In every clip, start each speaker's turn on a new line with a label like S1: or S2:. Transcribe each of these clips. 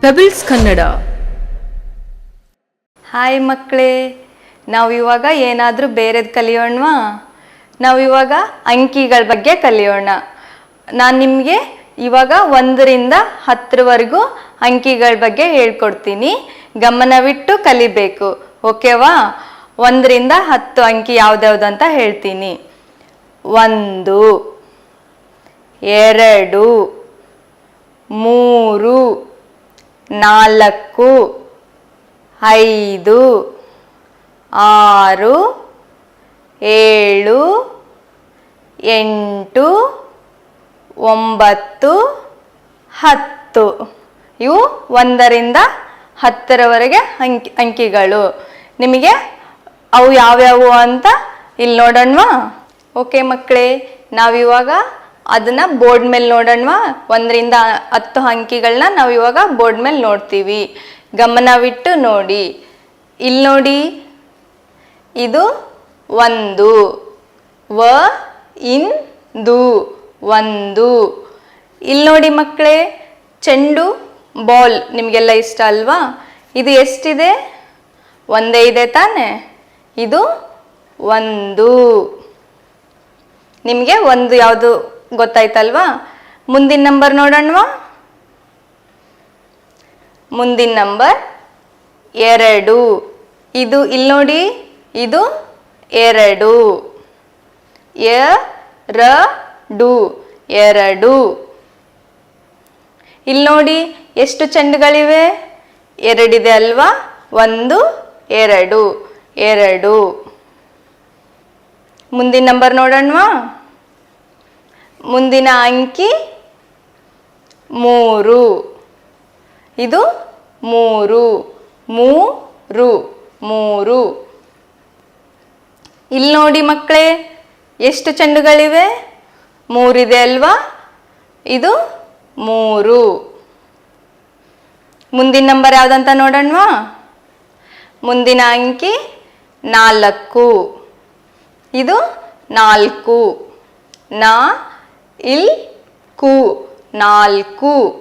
S1: Pebbles Kannada
S2: hi ಮಕ್ಕಳೇ. ನಾವು ಇವಾಗ ಏನಾದರೂ ಬೇರೆದು ಕಲಿಯೋಣವಾ? ನಾವು ಇವಾಗ ಅಂಕಿಗಳ ಬಗ್ಗೆ ಕಲಿಯೋಣ. ನಾನು ನಿಮಗೆ ಇವಾಗ ಒಂದರಿಂದ ಹತ್ತರವರೆಗೂ ಅಂಕಿಗಳ ಬಗ್ಗೆ ಹೇಳ್ಕೊಡ್ತೀನಿ. ಗಮನವಿಟ್ಟು ಕಲಿಬೇಕು. ಓಕೆವಾ? ಒಂದರಿಂದ ಹತ್ತು ಅಂಕಿ ಯಾವ್ದ್ಯಾವ್ದು ಅಂತ ಹೇಳ್ತೀನಿ. ಒಂದು, ಎರಡು, ಮೂರು ನಾಲ್ಕು, ಐದು, ಆರು, ಏಳು, ಎಂಟು, ಒಂಬತ್ತು, ಹತ್ತು. ಇವು ಒಂದರಿಂದ ಹತ್ತರವರೆಗೆ ಅಂಕಿ, ಅಂಕಿಗಳು. ನಿಮಗೆ ಅವು ಯಾವ್ಯಾವು ಅಂತ ಇಲ್ಲಿ ನೋಡೋಣವಾ? ಓಕೆ ಮಕ್ಕಳೇ, ನಾವಿವಾಗ ಅದನ್ನ ಬೋರ್ಡ್ ಮೇಲೆ ನೋಡೋಣ ಒಂದರಿಂದ ಹತ್ತು ಅಂಕಿಗಳನ್ನ ನಾವು ಇವಾಗ ಬೋರ್ಡ್ ಮೇಲೆ ನೋಡ್ತೀವಿ. ಗಮನವಿಟ್ಟು ನೋಡಿ. ಇಲ್ಲಿ ನೋಡಿ. ಇದು ಒಂದು. ವ ಇನ್ ದು ಒಂದು. ಇಲ್ಲಿ ನೋಡಿ ಮಕ್ಕಳೇ ಚೆಂಡು ಬಾಲ್ ನಿಮಗೆಲ್ಲ ಇಷ್ಟ ಅಲ್ವಾ? ಇದು ಎಷ್ಟಿದೆ? ಒಂದೇ ಇದೆ ತಾನೆ. ಇದು ಒಂದು. ನಿಮಗೆ ಒಂದು ಯಾವುದು ಗೊತ್ತಾಯ್ತಲ್ವಾ? ಮುಂದಿನ ನಂಬರ್ ನೋಡೋಣವಾ? ಮುಂದಿನ ನಂಬರ್ ಎರಡು. ಇದು ಇಲ್ಲಿ ನೋಡಿ, ಇದು ಎರಡು. ಡು ಎರಡು. ಇಲ್ಲಿ ನೋಡಿ, ಎಷ್ಟು ಚೆಂಡುಗಳಿವೆ ಎರಡಿದೆ ಅಲ್ವಾ? ಒಂದು, ಎರಡು. ಎರಡು. ಮುಂದಿನ ನಂಬರ್ ನೋಡೋಣವಾ? ಮುಂದಿನ ಅಂಕಿ ಮೂರು. ಇದು ಮೂರು. ಮೂರು. ಮೂರು. ಇಲ್ಲಿ ನೋಡಿ ಮಕ್ಕಳೇ, ಎಷ್ಟು ಚೆಂಡುಗಳಿವೆ? ಮೂರಿದೆ ಅಲ್ವಾ? ಇದು ಮೂರು. ಮುಂದಿನ ನಂಬರ್ ಯಾವುದಂತ ನೋಡೋಣವಾ? ಮುಂದಿನ ಅಂಕಿ ನಾಲ್ಕು. ಇದು ನಾಲ್ಕು. ನಾ ಇಲ್ ಕು ನಾಲ್ಕು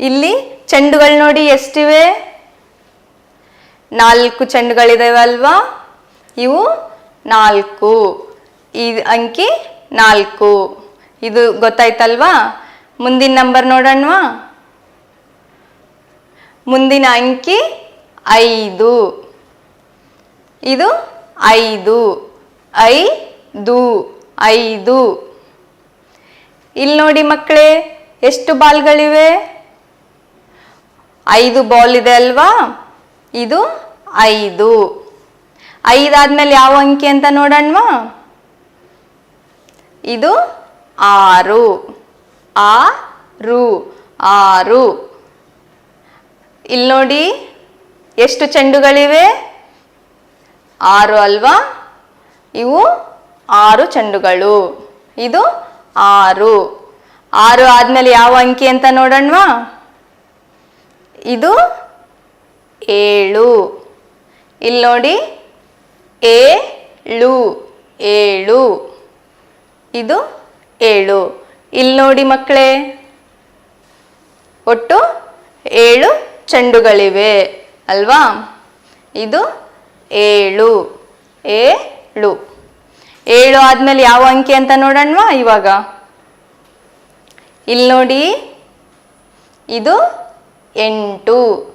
S2: ಇಲ್ಲಿ ಚೆಂಡುಗಳು ನೋಡಿ ಎಷ್ಟಿವೆ? ನಾಲ್ಕು ಚೆಂಡುಗಳಿದಾವಲ್ವಾ ಇವು ನಾಲ್ಕು. ಈ ಅಂಕಿ ನಾಲ್ಕು. ಇದು ಗೊತ್ತಾಯ್ತಲ್ವಾ? ಮುಂದಿನ ನಂಬರ್ ನೋಡೋಣವಾ? ಮುಂದಿನ ಅಂಕಿ ಐದು. ಇದು ಐದು. ಐದು. ಐದು. ಇಲ್ಲಿ ನೋಡಿ ಮಕ್ಕಳೇ, ಎಷ್ಟು ಬಾಲ್ಗಳಿವೆ? ಐದು ಬಾಲ್ ಇದೆ ಅಲ್ವಾ? ಇದು ಐದು. ಐದಾದ್ಮೇಲೆ ಯಾವ ಅಂಕಿ ಅಂತ ನೋಡೋಣವಾ? ಇದು ಆರು. ಆರು. ಆರು. ಇಲ್ಲಿ ನೋಡಿ, ಎಷ್ಟು ಚೆಂಡುಗಳಿವೆ? ಆರು ಅಲ್ವಾ? ಇವು ಆರು ಚೆಂಡುಗಳು. ಇದು ಆರು. ಆರು ಆದ್ಮೇಲೆ ಯಾವ ಅಂಕಿ ಅಂತ ನೋಡೋಣವಾ? ಇದು ಏಳು. ಇಲ್ಲಿ ನೋಡಿ. ಏಳು. ಏಳು. ಇದು ಏಳು. ಇಲ್ಲಿ ನೋಡಿ ಮಕ್ಕಳೇ. ಒಟ್ಟು ಏಳು ಚೆಂಡುಗಳಿವೆ. ಅಲ್ವಾ? ಇದು ಏಳು. ಏಳು. ಏಳು ಆದ್ಮೇಲೆ ಯಾವ ಅಂಕಿ ಅಂತ ನೋಡೋಣವಾ? ಇವಾಗ. ಇಲ್ಲಿ ನೋಡಿ. ಇದು ಎಂಟು.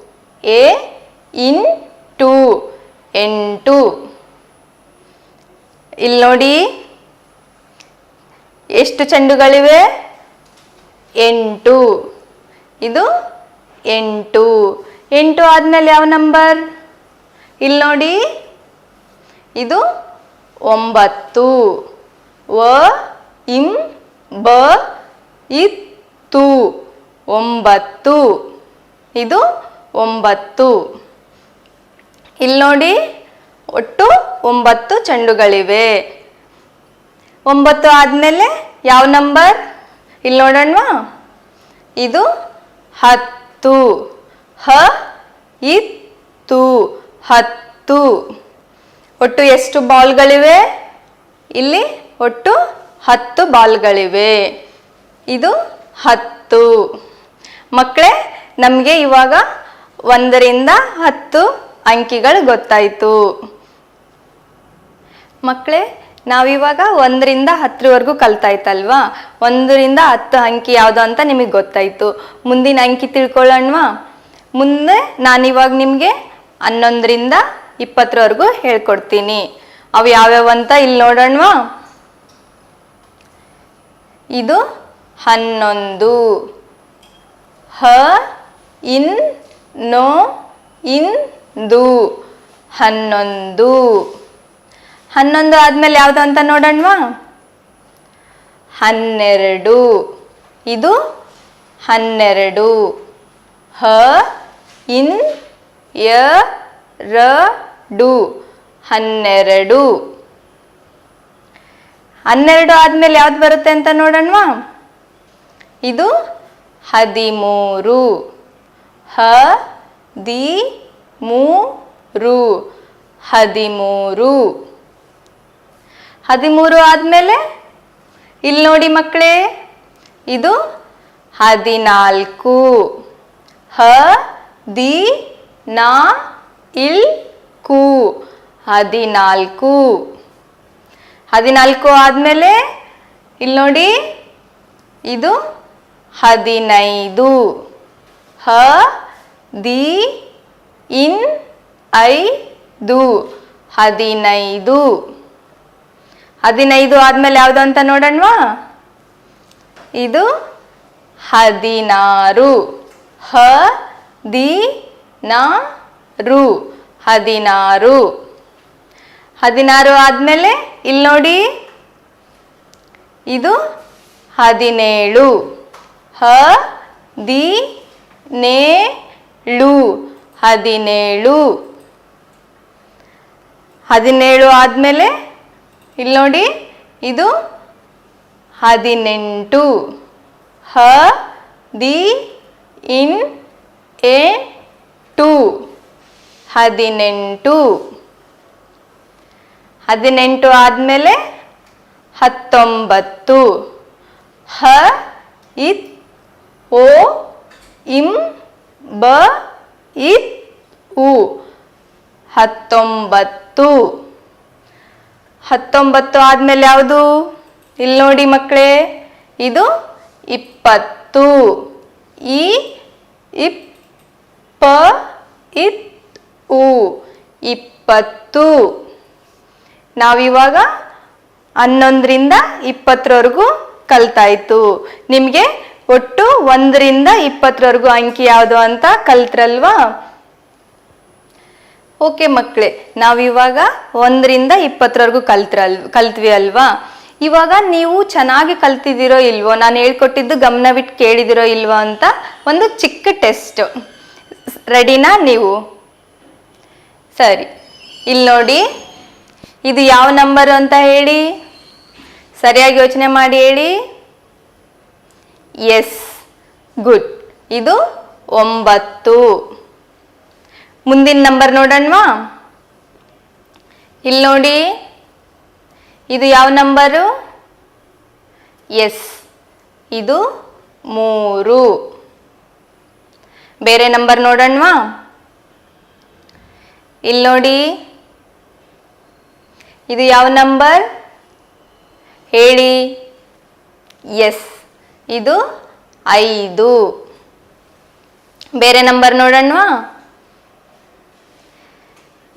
S2: ಎ ಇನ್ ಟು ಎಂಟು. ಇಲ್ಲಿ ನೋಡಿ. ಎಷ್ಟು ಚೆಂಡುಗಳಿವೆ? ಎಂಟು. ಇದು ಎಂಟು. ಎಂಟು ಆದ್ಮೇಲೆ ಯಾವ ನಂಬರ್ ಇಲ್ಲಿ ನೋಡಿ. ಇದು ಒಂಬತ್ತು ವ ಇಂ ಬ ಇತ್ತು. ಒಂಬತ್ತು. ಇದು ಒಂಬತ್ತು. ಇಲ್ಲಿ ನೋಡಿ ಒಟ್ಟು ಒಂಬತ್ತು ಚೆಂಡುಗಳಿವೆ. ಒಂಬತ್ತು ಆದಮೇಲೆ ಯಾವ ನಂಬರ್? ಇಲ್ಲಿ ನೋಡೋಣವಾ? ಇದು ಹತ್ತು. ಹ ಇತ್ತು. ಹತ್ತು. ಒಟ್ಟು ಎಷ್ಟು ಬಾಲ್ಗಳಿವೆ? ಇಲ್ಲಿ ಒಟ್ಟು ಹತ್ತು ಬಾಲ್ಗಳಿವೆ. ಇದು ಹತ್ತು. ಮಕ್ಕಳೇ, ನಮಗೆ ಇವಾಗ ಒಂದರಿಂದ ಹತ್ತು ಅಂಕಿಗಳು ಗೊತ್ತಾಯಿತು. ಮಕ್ಕಳೇ, ನಾವಿವಾಗ ಒಂದರಿಂದ ಹತ್ತರವರೆಗೂ ಕಲ್ತಾಯ್ತಲ್ವಾ ಒಂದರಿಂದ ಹತ್ತು ಅಂಕಿ ಯಾವುದು ಅಂತ ನಿಮಗೆ ಗೊತ್ತಾಯಿತು. ಮುಂದಿನ ಅಂಕಿ ತಿಳ್ಕೊಳ್ಳೋಣವಾ? ಮುಂದೆ ನಾನಿವಾಗ ನಿಮಗೆ ಹನ್ನೊಂದರಿಂದ ಇಪ್ಪತ್ತರವರೆಗೂ ಹೇಳ್ಕೊಡ್ತೀನಿ. ಅವು ಯಾವ್ಯಾವ ಅಂತ ಇಲ್ಲಿ ನೋಡೋಣವಾ? ಇದು ಹನ್ನೊಂದು. ಹ, ಇನ್, ನೋ, ಇನ್, ದು. ಹನ್ನೊಂದು. ಹನ್ನೊಂದು ಆದ್ಮೇಲೆ ಯಾವುದು ಅಂತ ನೋಡೋಣವಾ? ಹನ್ನೆರಡು. ಇದು ಹನ್ನೆರಡು. ಹ, ಇನ್, ಯ, ರ ಡು ಹನ್ನೆರಡು. ಹನ್ನೆರಡು ಆದ್ಮೇಲೆ ಯಾವ್ದು ಬರುತ್ತೆ ಅಂತ ನೋಡೋಣವಾ? ಇದು ಹದಿಮೂರು. ಹ ದಿ ಮೂರು ಹದಿಮೂರು. ಹದಿಮೂರು ಆದಮೇಲೆ ಇಲ್ಲಿ ನೋಡಿ ಮಕ್ಕಳೇ, ಇದು ಹದಿನಾಲ್ಕು. ಹ ದಿ ನಾ ಇಲ್ ಕು ಹದಿನಾಲ್ಕು. ಹದಿನಾಲ್ಕು ಆದಮೇಲೆ ಇಲ್ಲಿ ನೋಡಿ, ಇದು ಹದಿನೈದು. ಹ ದಿ ಇನ್ ಐ ದು ಹದಿನೈದು. ಹದಿನೈದು ಆದ್ಮೇಲೆ ಯಾವುದು ಅಂತ ನೋಡೋಣವಾ? ಇದು ಹದಿನಾರು. ಹ ದಿ ನ ರು ಹದಿನಾರು. ಹದಿನಾರು ಆದ್ಮೇಲೆ ಇಲ್ಲಿ ನೋಡಿ. ಇದು ಹದಿನೇಳು. ಹ ದಿ ನೇ ಳು ಹದಿನೇಳು. ಹದಿನೇಳು ಆದಮೇಲೆ ಇಲ್ಲಿ ನೋಡಿ. ಇದು ಹದಿನೆಂಟು. ಹ, ದಿ, ಇನ್, ಎ, ಟು. ಹದಿನೆಂಟು. ಹದಿನೆಂಟು ಆದಮೇಲೆ ಹತ್ತೊಂಬತ್ತು. ಹ, ಇತ್, ಓ ಇಂ ಬ, ಇತ್, ಉ. ಹತ್ತೊಂಬತ್ತು. ಹತ್ತೊಂಬತ್ತು ಆದಮೇಲೆ ಯಾವುದು? ಇಲ್ಲಿ ನೋಡಿ ಮಕ್ಕಳೇ ಇದು ಇಪ್ಪತ್ತು. ಇ, ಇಪ್, ಪ, ಇತ್ ಉ ಇಪ್ಪತ್ತು. ನಾವಿವಾಗ ಹನ್ನೊಂದರಿಂದ ಇಪ್ಪತ್ತರವರೆಗೂ ಕಲ್ತಾಯ್ತು ನಿಮಗೆ ಒಟ್ಟು ಒಂದರಿಂದ ಇಪ್ಪತ್ತರವರೆಗೂ ಅಂಕಿ ಯಾವುದು ಅಂತ ಕಲ್ತ್ರಲ್ವಾ? ಓಕೆ ಮಕ್ಕಳೇ ನಾವಿವಾಗ ಒಂದರಿಂದ ಇಪ್ಪತ್ತರವರೆಗೂ ಕಲ್ತ್ರಲ್, ಕಲ್ತ್ವಿ ಅಲ್ವಾ? ಇವಾಗ ನೀವು ಚೆನ್ನಾಗಿ ಕಲ್ತಿದ್ದೀರೋ ಇಲ್ವೋ, ನಾನು ಹೇಳ್ಕೊಟ್ಟಿದ್ದು ಗಮನವಿಟ್ಟು ಕೇಳಿದಿರೋ ಇಲ್ವೋ ಅಂತ ಒಂದು ಚಿಕ್ಕ ಟೆಸ್ಟ್. ರೆಡಿನಾ ನೀವು? ಸರಿ. ಇಲ್ಲಿ ನೋಡಿ. ಇದು ಯಾವ ನಂಬರು ಅಂತ ಹೇಳಿ? ಸರಿಯಾಗಿ ಯೋಚನೆ ಮಾಡಿ ಹೇಳಿ. ಎಸ್ ಗುಡ್ ಇದು ಒಂಬತ್ತು. ಮುಂದಿನ ನಂಬರ್ ನೋಡೋಣವಾ? ಇಲ್ಲಿ ನೋಡಿ. ಇದು ಯಾವ ನಂಬರು ಎಸ್ ಇದು ಮೂರು. ಬೇರೆ ನಂಬರ್ ನೋಡೋಣವಾ? ಇಲ್ಲಿ ನೋಡಿ. ಇದು ಯಾವ ನಂಬರ್? ಹೇಳಿ. ಎಸ್. ಇದು ಐದು. ಬೇರೆ ನಂಬರ್ ನೋಡೋಣವಾ?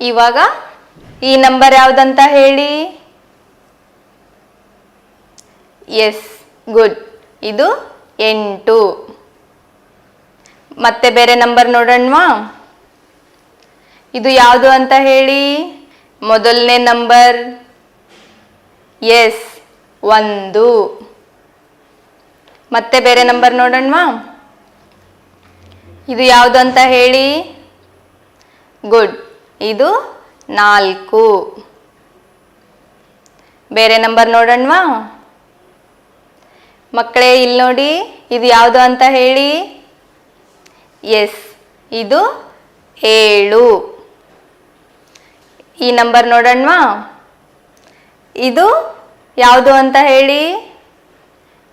S2: ಇವಾಗ ಈ ನಂಬರ್ ಯಾವುದಂತ ಹೇಳಿ. ಎಸ್. ಗುಡ್. ಇದು ಎಂಟು. ಮತ್ತೆ ಬೇರೆ ನಂಬರ್ ನೋಡೋಣವಾ? ಇದು ಯಾವುದು ಅಂತ ಹೇಳಿ? ಮೊದಲನೇ ನಂಬರ್. ಎಸ್, ಒಂದು. ಮತ್ತೆ ಬೇರೆ ನಂಬರ್ ನೋಡೋಣವಾ? ಇದು ಯಾವುದು ಅಂತ ಹೇಳಿ? ಗುಡ್. ಇದು ನಾಲ್ಕು. ಬೇರೆ ನಂಬರ್ ನೋಡೋಣವಾ? ಮಕ್ಕಳೇ, ಇಲ್ಲಿ ನೋಡಿ. ಇದು ಯಾವುದು ಅಂತ ಹೇಳಿ? ಎಸ್, ಇದು ಏಳು. ಈ ನಂಬರ್ ನೋಡೋಣವಾ? ಇದು ಯಾವುದು ಅಂತ ಹೇಳಿ?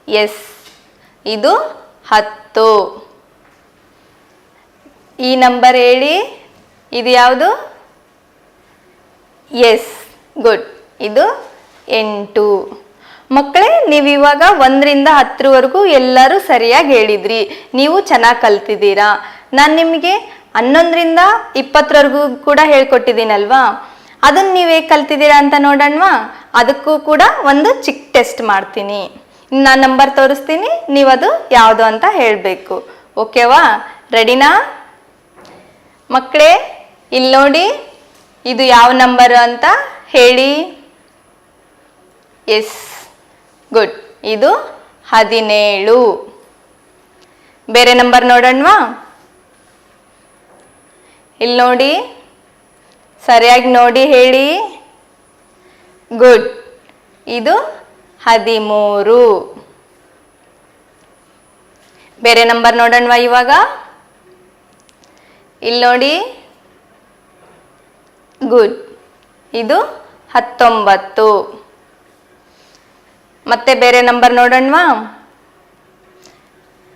S2: ಎಸ್, ಇದು ಹತ್ತು. ಈ ನಂಬರ್ ಹೇಳಿ, ಇದು ಯಾವುದು? ಎಸ್, ಗುಡ್, ಇದು ಎಂಟು. ಮಕ್ಕಳೇ, ನೀವು ಇವಾಗ ಒಂದರಿಂದ ಹತ್ತರವರೆಗೂ ಎಲ್ಲರೂ ಸರಿಯಾಗಿ ಹೇಳಿದ್ರಿ. ನೀವು ಚೆನ್ನಾಗಿ ಕಲ್ತಿದ್ದೀರಾ. ನಾನು ನಿಮಗೆ ಹನ್ನೊಂದರಿಂದ ಇಪ್ಪತ್ತರವರೆಗೂ ಕೂಡ ಹೇಳ್ಕೊಟ್ಟಿದ್ದೀನಲ್ವಾ? ಅದನ್ನು ನೀವು ಹೇಗೆ ಕಲ್ತಿದ್ದೀರಾ ಅಂತ ನೋಡೋಣವಾ. ಅದಕ್ಕೂ ಕೂಡ ಒಂದು ಚಿಕ್ಕ ಟೆಸ್ಟ್ ಮಾಡ್ತೀನಿ. ನಾನು ನಂಬರ್ ತೋರಿಸ್ತೀನಿ, ನೀವು ಅದು ಯಾವುದು ಅಂತ ಹೇಳಬೇಕು. ಓಕೆವಾ? ರೆಡಿನಾ? ಮಕ್ಕಳೇ ಇಲ್ಲಿ ನೋಡಿ, ಇದು ಯಾವ ನಂಬರ್ ಅಂತ ಹೇಳಿ. Yes, good. ಇದು ಹದಿನೇಳು. ಬೇರೆ ನಂಬರ್ ನೋಡೋಣವಾ? ಇಲ್ಲಿ ನೋಡಿ ಸರಿಯಾಗಿ ನೋಡಿ ಹೇಳಿ. ಗುಡ್. ಇದು ಹದಿಮೂರು. ಬೇರೆ ನಂಬರ್ ನೋಡೋಣವಾ ಇವಾಗ? ಇಲ್ಲಿ ನೋಡಿ. ಗುಡ್. ಇದು ಹತ್ತೊಂಬತ್ತು. ಮತ್ತೆ ಬೇರೆ ನಂಬರ್ ನೋಡೋಣವಾ?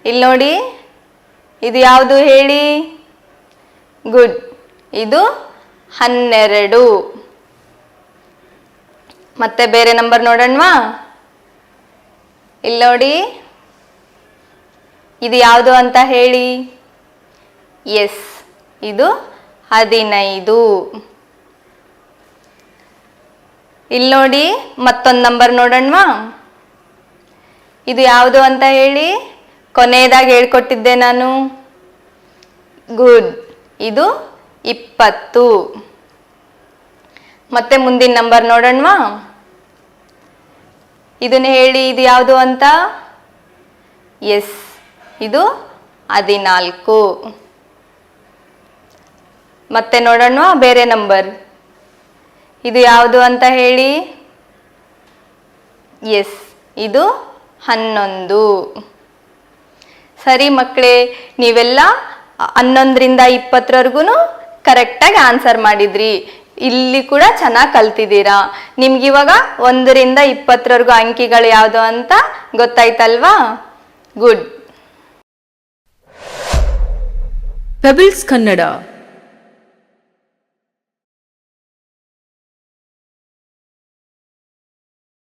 S2: ಇಲ್ಲಿ ನೋಡಿ. ಇದು ಯಾವುದು ಹೇಳಿ? ಗುಡ್. ಇದು ಹನ್ನೆರಡು. ಮತ್ತೆ ಬೇರೆ ನಂಬರ್ ನೋಡೋಣವಾ? ಇಲ್ಲಿ ನೋಡಿ. ಇದು ಯಾವುದು ಅಂತ ಹೇಳಿ. ಎಸ್ ಇದು ಹದಿನೈದು. ಇಲ್ಲಿ ನೋಡಿ, ಮತ್ತೊಂದು ನಂಬರ್ ನೋಡೋಣವಾ? ಇದು ಯಾವುದು ಅಂತ ಹೇಳಿ. ಕೊನೆಯದಾಗಿ ಹೇಳ್ಕೊಟ್ಟಿದ್ದೆ ನಾನು. ಗುಡ್ ಇದು ಇಪ್ಪತ್ತು. ಮತ್ತೆ ಮುಂದಿನ ನಂಬರ್ ನೋಡೋಣವಾ? ಇದನ್ನ ಹೇಳಿ, ಇದು ಯಾವುದು ಅಂತ? ಎಸ್ ಇದು ಹದಿನಾಲ್ಕು. ಮತ್ತೆ ನೋಡೋಣವಾ, ಬೇರೆ ನಂಬರ್ ಇದು ಯಾವುದು ಅಂತ ಹೇಳಿ? ಎಸ್ ಇದು ಹನ್ನೊಂದು. ಸರಿ ಮಕ್ಕಳೇ, ನೀವೆಲ್ಲ ಹನ್ನೊಂದರಿಂದ ಇಪ್ಪತ್ತರವರೆಗೂ ಕರೆಕ್ಟಾಗಿ ಆನ್ಸರ್ ಮಾಡಿದ್ರಿ. ಇಲ್ಲಿ ಕೂಡ ಚೆನ್ನಾಗಿ ಕಲ್ತಿದ್ದೀರಾ. ನಿಮ್ಗಿವಾಗ ಒಂದರಿಂದ ಇಪ್ಪತ್ತರವರೆಗೂ ಅಂಕಿಗಳು ಯಾವುದು ಅಂತ ಗೊತ್ತಾಯ್ತಲ್ವಾ? Good
S1: pebbles Kannada